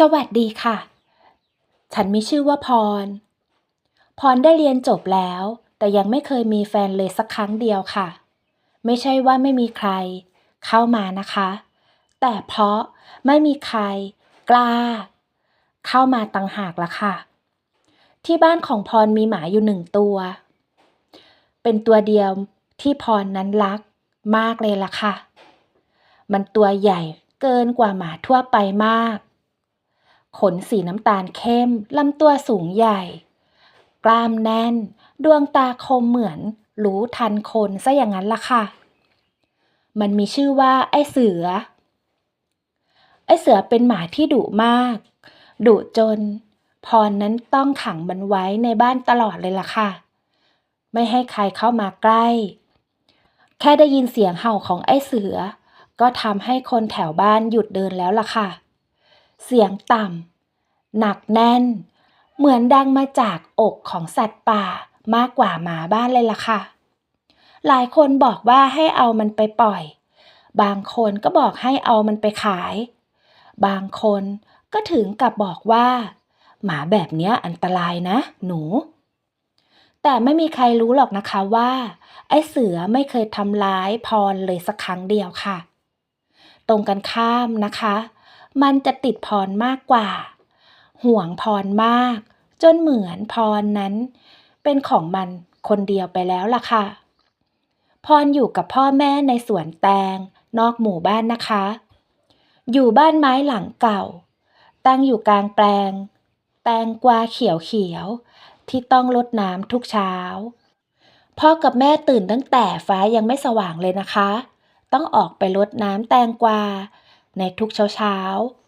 สวัสดีค่ะ ฉันมีชื่อว่าพร พรได้เรียนจบแล้ว แต่ยังไม่เคยมีแฟนเลยสักครั้งเดียวค่ะ ไม่ใช่ว่าไม่มีใคร เข้ามานะคะ แต่เพราะไม่มีใคร กล้า เข้ามาต่างหากละค่ะ ที่บ้านของพรมีหมาอยู่หนึ่งตัว เป็นตัวเดียวที่พรนั้นรักมากเลยล่ะค่ะ มันตัวใหญ่เกินกว่าหมาทั่วไปมาก ขนสีน้ำตาลเข้ม ลำตัวสูงใหญ่ กล้ามแน่น ดวงตาคมเหมือนรู้ทันคนซะอย่างนั้นล่ะค่ะ มันมีชื่อว่าไอ้เสือ ไอ้เสือเป็นหมาที่ดุมาก ดุจน พรนั้นต้องขังมันไว้ในบ้านตลอดเลยล่ะค่ะ ไม่ให้ใครเข้ามาใกล้ แค่ได้ยินเสียงเห่าของไอ้เสือ ก็ทำให้คนแถวบ้านหยุดเดินแล้วล่ะค่ะ เสียงต่ำหนักแน่น เหมือนดังมาจากอกของสัตว์ป่ามากกว่าหมาบ้านเลยล่ะค่ะ หลายคนบอกว่าให้เอามันไปปล่อย บางคนก็บอกให้เอามันไปขาย บางคนก็ถึงกับบอกว่า หมาแบบเนี้ยอันตรายนะ หนู แต่ไม่มีใครรู้หรอกนะคะว่า ไอ้เสือไม่เคยทำร้ายพรเลยสักครั้งเดียวค่ะ ตรงกันข้ามนะคะ มันจะติดพรมากกว่า ห่วงพรมาก จนเหมือนพรนั้น เป็นของมันคนเดียวไปแล้วล่ะค่ะ พรอยู่กับพ่อแม่ในสวนแตง นอกหมู่บ้านนะคะ อยู่บ้านไม้หลังเก่า ตั้งอยู่กลางแปลง แตงกวาเขียวเขียวๆที่ต้องรดน้ำทุกเช้า พ่อกับแม่ตื่นตั้งแต่ฟ้ายังไม่สว่างเลยนะคะ ต้องออกไปรดน้ำแตงกวา ในทุกเช้าเช้า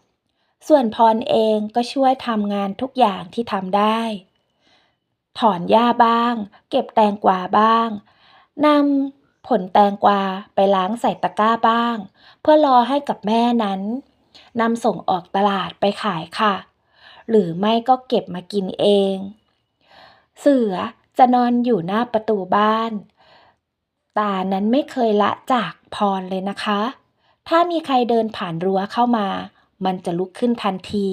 ๆ ส่วนพรเองก็ช่วยทำงานทุกอย่างที่ทำได้ ถอนหญ้าบ้าง เก็บแตงกวาบ้างนำผลแตงกวาไปล้างใส่ตะกร้าบ้าง เพื่อรอให้กับแม่นั้นนำส่งออกตลาดไปขายค่ะ หรือไม่ก็เก็บมากินเอง เสือจะนอนอยู่หน้าประตูบ้าน ตานั้นไม่เคยละจากพรเลยนะคะ ถ้ามีใครเดินผ่านรั้วเข้ามา มันจะลุกขึ้นทันที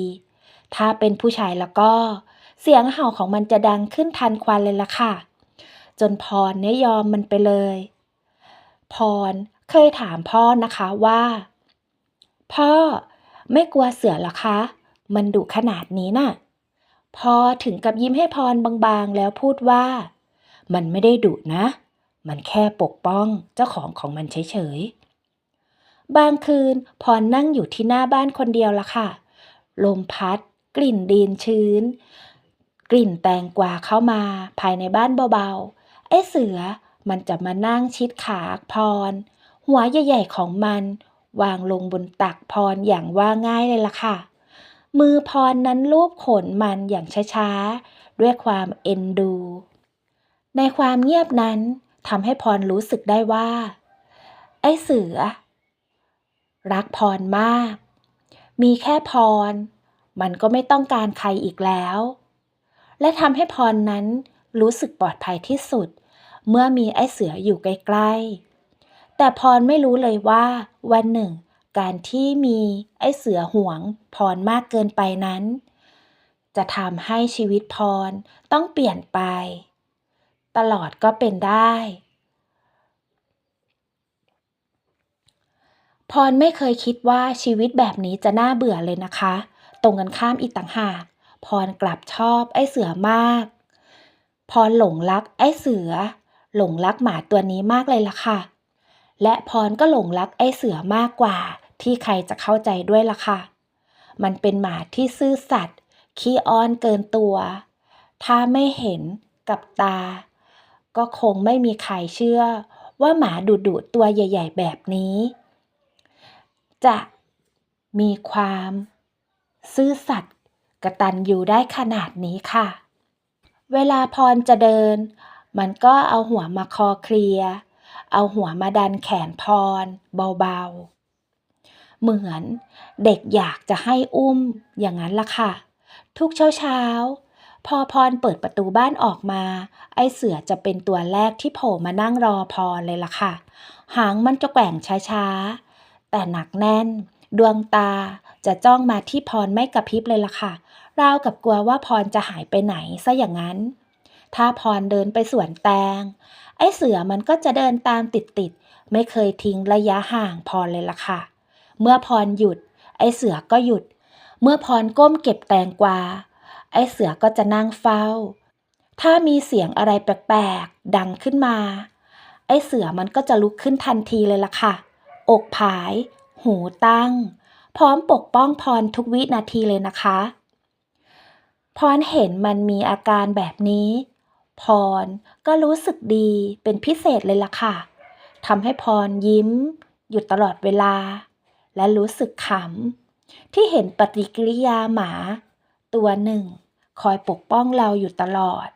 ถ้าเป็นผู้ชายแล้วก็ เสียงเห่าของมันจะดังขึ้นทันควันเลยล่ะค่ะ จนพรเนี่ยยอมมันไปเลย พรเคยถามพ่อนะคะว่า พ่อไม่กลัวเสือหรอคะ มันดุขนาดนี้น่ะพ่อถึงกับยิ้มให้พรบางๆ แล้วพูดว่า มันไม่ได้ดุนะ มันแค่ปกป้องเจ้าของของมันเฉยๆ บางคืนพรนั่งอยู่ที่หน้าบ้านคนเดียวละค่ะ ลมพัด กลิ่นดินชื้น กลิ่นแตงกวาเข้ามาภายในบ้านเบาๆไอ้เสือมันจะมานั่งชิดขาพร หัวใหญ่ๆของมัน วางลงบนตักพรอย่างว่าง่ายเลยล่ะค่ะ มือพรนั้นลูบขนมันอย่างช้าๆ ด้วยความเอ็นดู ในความเงียบนั้นทำให้พรรู้สึกได้ว่า ไอ้เสือ รักพรมาก มีแค่พร มันก็ไม่ต้องการใครอีกแล้ว และทำให้พรนั้นรู้สึกปลอดภัยที่สุด เมื่อมีไอ้เสืออยู่ใกล้ๆ แต่พรไม่รู้เลยว่าวันหนึ่ง การที่มีไอ้เสือห่วงพรมากเกินไปนั้น จะทำให้ชีวิตพรต้องเปลี่ยนไป ตลอดก็เป็นได้ พรไม่เคยคิดว่าชีวิตแบบนี้จะน่าเบื่อเลยนะคะ ตรงกันข้ามอีกต่างหาก พรกลับชอบไอ้เสือมาก พรหลงรักไอ้เสือ หลงรักหมาตัวนี้มากเลยล่ะค่ะ และพรก็หลงรักไอ้เสือมากกว่า ที่ใครจะเข้าใจด้วยล่ะค่ะ มันเป็นหมาที่ซื่อสัตย์ขี้อ้อนเกินตัว ถ้าไม่เห็นกับตา ก็คงไม่มีใครเชื่อว่าหมาดุดุๆตัวใหญ่ ๆ แบบนี้ จะมีความ ซื่อสัตย์กระตัญญูได้ขนาดนี้ค่ะ เวลาพรจะเดิน มันก็เอาหัวมาคอเคลีย เอาหัวมาดันแขนพร เบาๆ เหมือนเด็กอยากจะให้อุ้มอย่างนั้นล่ะค่ะ ทุกเช้าๆ พอพรเปิดประตูบ้านออกมา ไอ้เสือจะเป็นตัวแรกที่โผล่มานั่งรอพรเลยล่ะค่ะ หางมันจะแกว่งช้าๆ แต่หนักแน่น ดวงตาจะจ้องมาที่พรไม่กระพริบเลยล่ะค่ะ ราวกับกลัวว่าพรจะหายไปไหนซะอย่างนั้น ถ้าพรเดินไปสวนแตง ไอ้เสือมันก็จะเดินตามติดๆ ไม่เคยทิ้งระยะห่างพรเลยล่ะค่ะ เมื่อพรหยุด ไอ้เสือก็หยุด เมื่อพรก้มเก็บแตงกวา ไอ้เสือก็จะนั่งเฝ้า ถ้ามีเสียงอะไรแปลกๆ ดังขึ้นมา ไอ้เสือมันก็จะลุกขึ้นทันทีเลยล่ะค่ะ อกผาย หูตั้ง พร้อมปกป้องพรทุกวินาทีเลยนะคะ พรเห็นมันมีอาการแบบนี้ พรก็รู้สึกดีเป็นพิเศษเลยล่ะค่ะทำให้พรยิ้มอยู่ตลอดเวลา และรู้สึกขำที่เห็นปฏิกิริยาหมา ตัวหนึ่ง คอยปกป้องเราอยู่ตลอด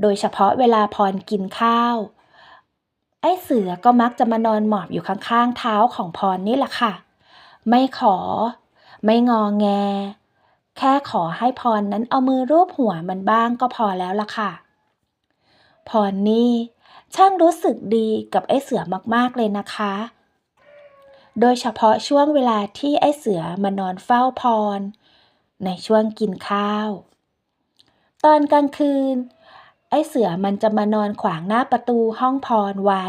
โดยเฉพาะเวลาพรกินข้าว ไอ้เสือก็มักจะมานอนหมอบอยู่ข้างๆ เท้าของพรนี่แหละค่ะ ไม่ขอ ไม่งอแง แค่ขอให้พรนั้นเอามือรูปหัวมันบ้างก็พอแล้วล่ะค่ะ พรนี่ช่างรู้สึกดีกับไอ้เสือมากๆเลยนะคะ โดยเฉพาะช่วงเวลาที่ไอ้เสือมานอนเฝ้าพร ในช่วงกินข้าว ตอนกลางคืน ไอ้เสือมันจะมานอนขวางหน้าประตูห้องพรไว้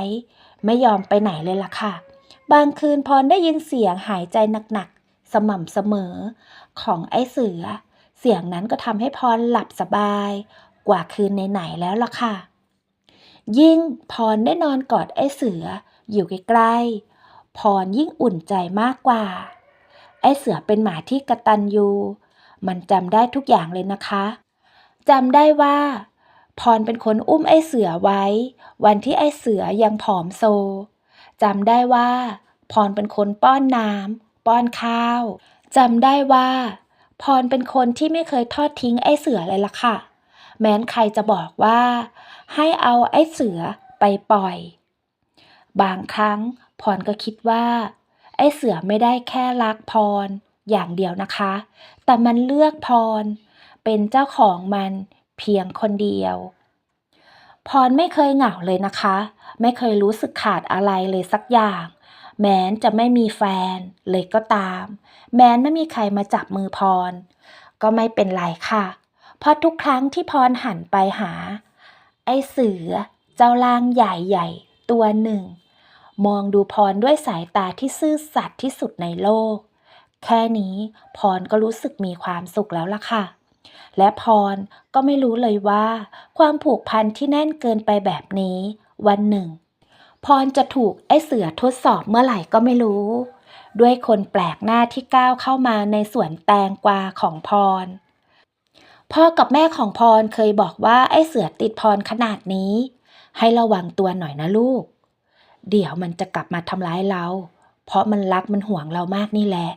ไม่ยอมไปไหนเลยล่ะค่ะ บางคืนพรได้ยินเสียงหายใจหนักๆ สม่ำเสมอ ของไอ้เสือ เสียงนั้นก็ทำให้พรหลับสบาย กว่าคืนไหนๆแล้วล่ะค่ะ ยิ่งพรได้นอนกอดไอ้เสือ อยู่ใกล้ๆพรยิ่งอุ่นใจมากกว่า ไอ้เสือเป็นหมาที่กระตันยูมันจำได้ทุกอย่างเลยนะคะจำได้ว่า พรเป็นคนอุ้มไอ้เสือไว้ วันที่ไอ้เสือยังผอมโซจำได้ว่า พรเป็นคนป้อนน้ำป้อนข้าวจำได้ว่า พรเป็นคนที่ไม่เคยทอดทิ้งไอ้เสือเลยล่ะค่ะ แม้นใครจะบอกว่า ให้เอาไอ้เสือไปปล่อย บางครั้งพรก็คิดว่า ไอ้เสือไม่ได้แค่รักพรอย่างเดียวนะคะ แต่มันเลือกพร เป็นเจ้าของมัน เพียงคนเดียว พรไม่เคยเหงาเลยนะคะ ไม่เคยรู้สึกขาดอะไรเลยสักอย่าง แม้นจะไม่มีแฟนเลยก็ตาม แม้นไม่มีใครมาจับมือพร ก็ไม่เป็นไรค่ะ เพราะทุกครั้งที่พรหันไปหา ไอ้เสือเจ้าล่างใหญ่ๆตัวหนึ่ง มองดูพรด้วยสายตาที่ซื่อสัตย์ที่สุดในโลก แค่นี้พรก็รู้สึกมีความสุขแล้วล่ะค่ะ และพรก็ไม่รู้เลยว่า ความผูกพันที่แน่นเกินไปแบบนี้ วันหนึ่ง พรจะถูกไอ้เสือทดสอบเมื่อไหร่ก็ไม่รู้ ด้วยคนแปลกหน้าที่ก้าวเข้ามาในสวนแตงกวาของพร พ่อกับแม่ของพรเคยบอกว่าไอ้เสือติดพรขนาดนี้ ให้ระวังตัวหน่อยนะลูก เดี๋ยวมันจะกลับมาทำร้ายเรา เพราะมันรักมันห่วงเรามากนี่แหละ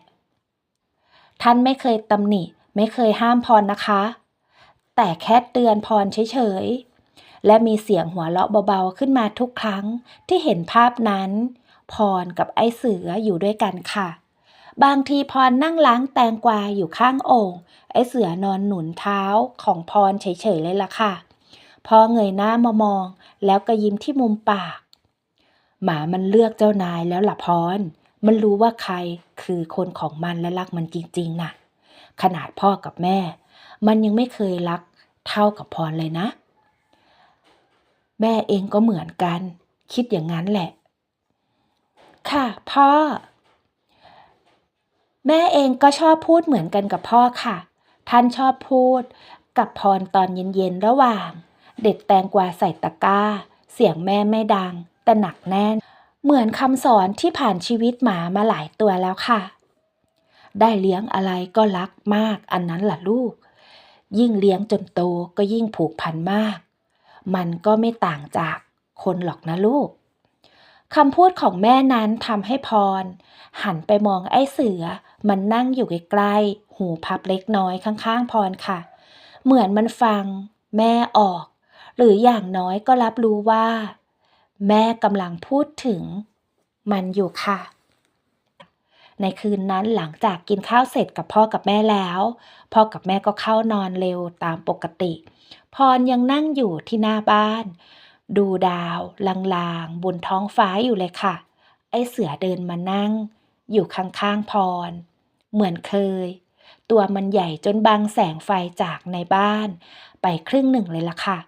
ท่านไม่เคยตำหนิ ไม่เคยห้ามพรนะคะ แต่แค่เตือนพรเฉยๆ และมีเสียงหัวเราะเบาๆขึ้นมาทุกครั้งที่เห็นภาพนั้น พรกับไอ้เสืออยู่ด้วยกันค่ะ บางทีพรนั่งล้างแตงกวาอยู่ข้างโอ่งไอ้เสือนอนหนุนเท้าของพรเฉยๆเลยล่ะค่ะ พอเงยหน้ามามอง แล้วก็ยิ้มที่มุมปาก หมามันเลือกเจ้านายแล้วล่ะพรมันรู้ว่าใครคือคนของมันและรักมันจริงๆน่ะ ขนาดพ่อกับแม่ มันยังไม่เคยรักเท่ากับพรเลยนะ แม่เองก็เหมือนกัน คิดอย่างนั้นแหละ ค่ะพ่อ แม่เองก็ชอบพูดเหมือนกันกับพ่อค่ะ ท่านชอบพูดกับพรตอนเย็นๆระหว่าง เด็ดแตงกวาใส่ตะกร้า เสียงแม่ไม่ดัง แต่หนักแน่น เหมือนคำสอนที่ผ่านชีวิตหมามาหลายตัวแล้วค่ะ ได้เลี้ยงอะไรก็รักมากอันนั้นล่ะลูก ยิ่งเลี้ยงจนโตก็ยิ่งผูกพันมาก มันก็ไม่ต่างจากคนหรอกนะลูกคำพูดของแม่นั้นทำให้พร หันไปมองไอ้เสือ มันนั่งอยู่ใกล้ๆหูพับเล็กน้อยข้างๆพรค่ะ เหมือนมันฟัง แม่ออก หรืออย่างน้อยก็รับรู้ว่า แม่กำลังพูดถึง มันอยู่ค่ะ ในคืนนั้นหลังจากกินข้าวเสร็จกับพ่อกับแม่แล้ว พ่อกับแม่ก็เข้านอนเร็วตามปกติ พรยังนั่งอยู่ที่หน้าบ้าน ดูดาวลางๆ บนท้องฟ้าอยู่เลยค่ะ ไอเสือเดินมานั่ง อยู่ข้างๆพร เหมือนเคย ตัวมันใหญ่จนบังแสงไฟจากในบ้าน ไปครึ่งหนึ่งเลยล่ะค่ะ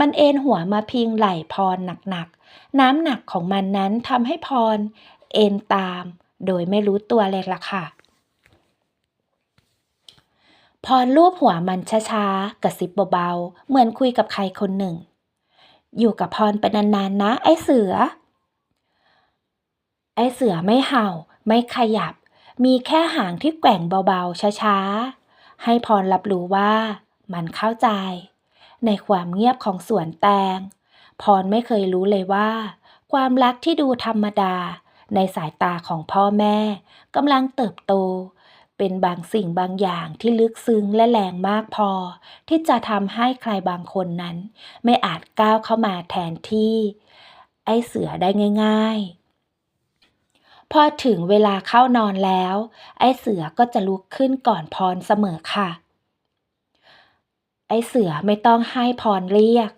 มันเอ็นหัวมาพิงไหล่พรหนักๆ น้ำหนักของมันนั้นทำให้พร เอ็นตาม โดยไม่รู้ตัวเลยล่ะค่ะ พรลูบหัวมันช้าๆ กระซิบเบาๆ เหมือนคุยกับใครคนหนึ่ง อยู่กับพรไปนานๆนะ ไอ้เสือ ไอ้เสือไม่เห่า ไม่ขยับ มีแค่หางที่แกว่งเบาๆ ช้าๆ ให้พรรับรู้ว่ามันเข้าใจ ในความเงียบของสวนแตง พรไม่เคยรู้เลยว่า ความรักที่ดูธรรมดา ในสายตาของพ่อแม่กำลังเติบโต เป็นบางสิ่งบางอย่างที่ลึกซึ้งและแรงมากพอ ที่จะทำให้ใครบางคนนั้น ไม่อาจก้าวเข้ามาแทนที่ ไอ้เสือได้ง่าย ๆ พอถึงเวลาเข้านอนแล้ว ไอ้เสือก็จะลุกขึ้นก่อนพรเสมอค่ะ ไอ้เสือไม่ต้องให้พรเรียก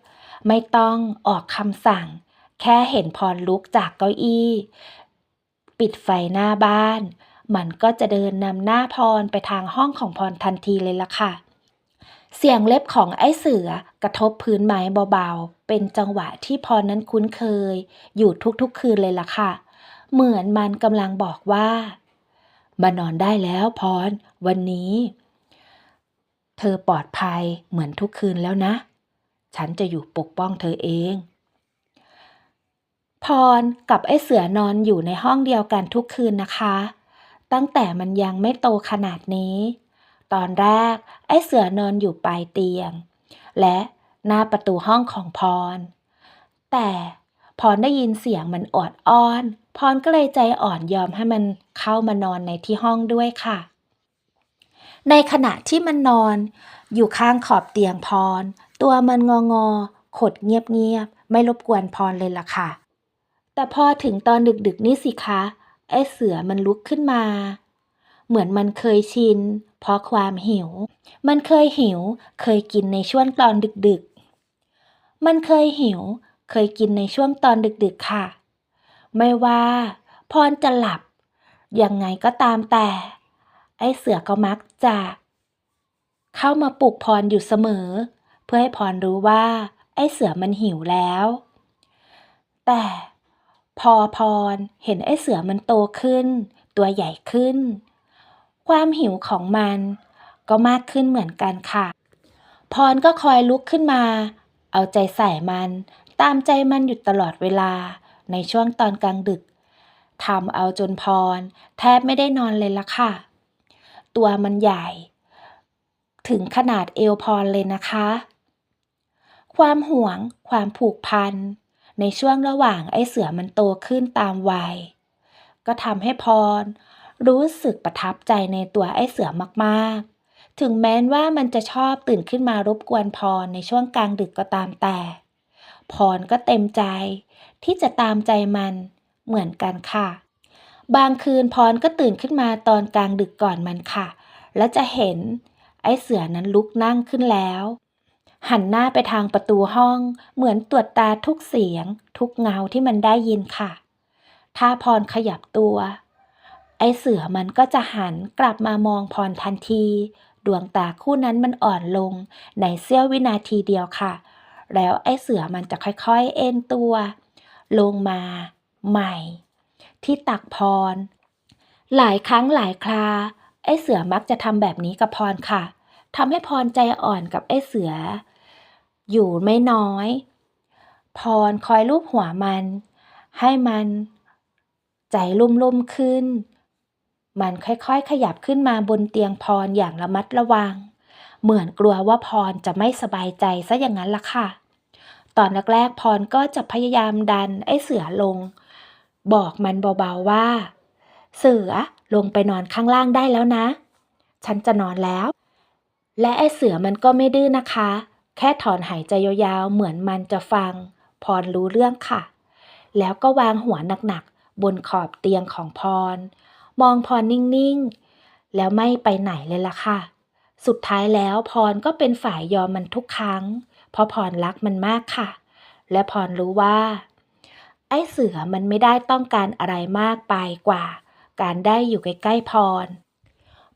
ไม่ต้องออกคำสั่งแค่เห็นพรลุกจากเก้าอี้ ปิดไฟหน้าบ้าน มันก็จะเดินนำหน้าพรไปทางห้องของพรทันทีเลยล่ะค่ะ เสียงเล็บของไอ้เสือกระทบพื้นไม้เบาๆ เป็นจังหวะที่พรนั้นคุ้นเคย อยู่ทุกๆคืนเลยล่ะค่ะ เหมือนมันกำลังบอกว่ามานอนได้แล้วพร วันนี้ เธอปลอดภัยเหมือนทุกคืนแล้วนะ ฉันจะอยู่ปกป้องเธอเอง พรกับไอ้เสือนอนอยู่ในห้องเดียวกันทุกคืนนะคะ ตั้งแต่มันยังไม่โตขนาดนี้ ตอนแรกไอ้เสือนอนอยู่ปลายเตียง และหน้าประตูห้องของพร แต่พรได้ยินเสียงมันออดอ้อน พรก็เลยใจอ่อนยอมให้มันเข้ามานอนในที่ห้องด้วยค่ะ ในขณะที่มันนอน อยู่ข้างขอบเตียงพร ตัวมันงองอขดเงียบๆไม่รบกวนพรเลยล่ะค่ะ แต่พอถึงตอนดึกๆนี่สิคะ ไอ้เสือมันลุกขึ้นมา เหมือนมันเคยชิน เพราะความหิว มันเคยหิว เคยกินในช่วงตอนดึกๆ มันเคยหิว เคยกินในช่วงตอนดึกๆค่ะ ไม่ว่าพรจะหลับ ยังไงก็ตามแต่ ไอ้เสือก็มักจะ เข้ามาปลุกพรอยู่เสมอ เพื่อให้พรรู้ว่า ไอ้เสือมันหิวแล้ว แต่ พอพรเห็นไอ้เสือมันโตขึ้น ตัวใหญ่ขึ้น ความหิวของมัน ก็มากขึ้นเหมือนกันค่ะ พรก็คอยลุกขึ้นมา เอาใจใส่มัน ตามใจมันอยู่ตลอดเวลาในช่วงตอนกลางดึกทำเอาจนพร แทบไม่ได้นอนเลยละค่ะ ตัวมันใหญ่ ถึงขนาดเอวพรเลยนะคะ ความห่วง ความผูกพัน ในช่วงระหว่างไอ้เสือมันโตขึ้นตามวัย ก็ทำให้พร รู้สึกประทับใจในตัวไอ้เสือมากๆ ถึงแม้ว่ามันจะชอบตื่นขึ้นมารบกวนพรในช่วงกลางดึกก็ตามแต่ พรก็เต็มใจ ที่จะตามใจมันเหมือนกันค่ะ บางคืนพรก็ตื่นขึ้นมาตอนกลางดึกก่อนมันค่ะ แล้วจะเห็นไอ้เสือนั้นลุกนั่งขึ้นแล้ว หันหน้าไปทางประตูห้อง เหมือนตรวจตาทุกเสียง ทุกเงาที่มันได้ยินค่ะ ถ้าพรขยับตัว ไอ้เสือมันก็จะหันกลับมามองพรทันที ดวงตาคู่นั้นมันอ่อนลง ในเสี้ยววินาทีเดียวค่ะ แล้วไอ้เสือมันจะค่อยๆเอ็นตัว ลงมา ใหม่ ที่ตักพร หลายครั้งหลายครา ไอ้เสือมักจะทำแบบนี้กับพรค่ะทำให้พรใจอ่อนกับไอ้เสือ อยู่ไม่น้อย พรคอยลูบหัวมัน ให้มันใจลุ่มๆขึ้น มันค่อยๆ ขยับขึ้นมาบนเตียงพรอย่างระมัดระวัง เหมือนกลัวว่าพรจะไม่สบายใจซะอย่างนั้นล่ะค่ะ ตอนแรกๆพรก็จะพยายามดันไอ้เสือลง บอกมันเบาๆว่า เสือลงไปนอนข้างล่างได้แล้วนะ ฉันจะนอนแล้ว และไอ้เสือมันก็ไม่ดื้อนะคะ แค่ถอนหายใจยาวๆ เหมือนมันจะฟัง พรรู้เรื่องค่ะ แล้วก็วางหัวหนักๆ บนขอบเตียงของพร มองพรนิ่งๆ แล้วไม่ไปไหนเลยล่ะค่ะ สุดท้ายแล้วพรก็เป็นฝ่ายยอมมันทุกครั้ง เพราะพรรักมันมากค่ะ และพรรู้ว่า ไอ้เสือมันไม่ได้ต้องการอะไรมากไปกว่า การได้อยู่ใกล้ๆพร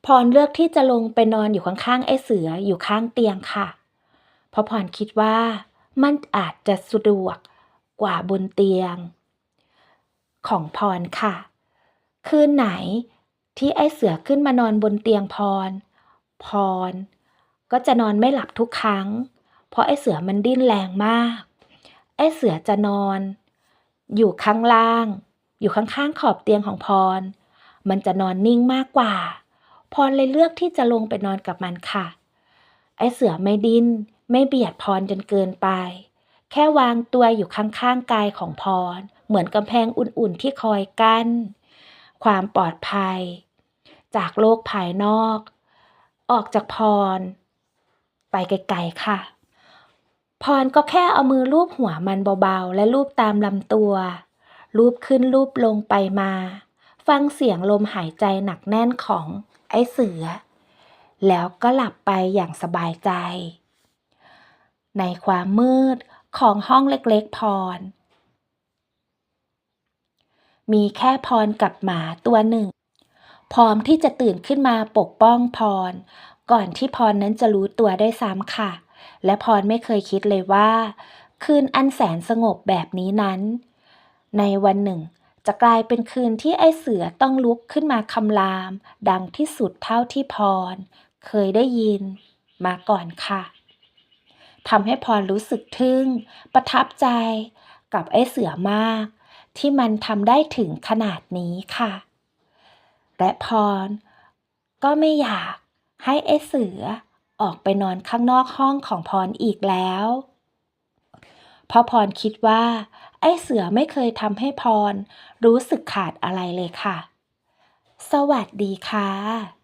พรเลือกที่จะลงไปนอนอยู่ข้างๆไอ้เสืออยู่ข้างเตียงค่ะ เพราะพรคิดว่ามันอาจจะสะดวกกว่าบนเตียง ของพรค่ะ คืนไหนที่ไอเสือขึ้นมานอนบนเตียงพร พร ก็จะนอนไม่หลับทุกครั้ง เพราะไอเสือมันดิ้นแรงมาก ไอเสือจะนอน อยู่ข้างล่าง อยู่ข้างๆขอบเตียงของพร มันจะนอนนิ่งมากกว่า พรเลยเลือกที่จะลงไปนอนกับมันค่ะ ไอเสือไม่ดิ้น ไม่เบียดพรจนเกินไป แค่วางตัวอยู่ข้างๆกายของพร เหมือนกำแพงอุ่นๆที่คอยกั้น ความปลอดภัย จากโลกภายนอก ออกจากพร ไปไกลๆค่ะ พรก็แค่เอามือลูบหัวมันเบาๆ และลูบตามลำตัว ลูบขึ้นลูบลงไปมา ฟังเสียงลมหายใจหนักแน่นของไอ้เสือ แล้วก็หลับไปอย่างสบายใจ ในความมืดของห้องเล็กๆพร มีแค่พรกับหมาตัวหนึ่ง พร้อมที่จะตื่นขึ้นมาปกป้องพร ก่อนที่พรนั้นจะรู้ตัวได้ซ้ำค่ะ และพรไม่เคยคิดเลยว่า คืนอันแสนสงบแบบนี้นั้น ในวันหนึ่ง จะกลายเป็นคืนที่ไอเสือต้องลุกขึ้นมาคำราม ดังที่สุดเท่าที่พร เคยได้ยินมาก่อนค่ะ ทำให้พรรู้สึกทึ่ง ประทับใจกับไอ้เสือมาก ที่มันทำได้ถึงขนาดนี้ค่ะ และพรก็ไม่อยากให้ไอ้เสือออกไปนอนข้างนอกห้องของพรอีกแล้วเพราะพรคิดว่า ไอ้เสือไม่เคยทำให้พรรู้สึกขาดอะไรเลยค่ะ สวัสดีค่ะ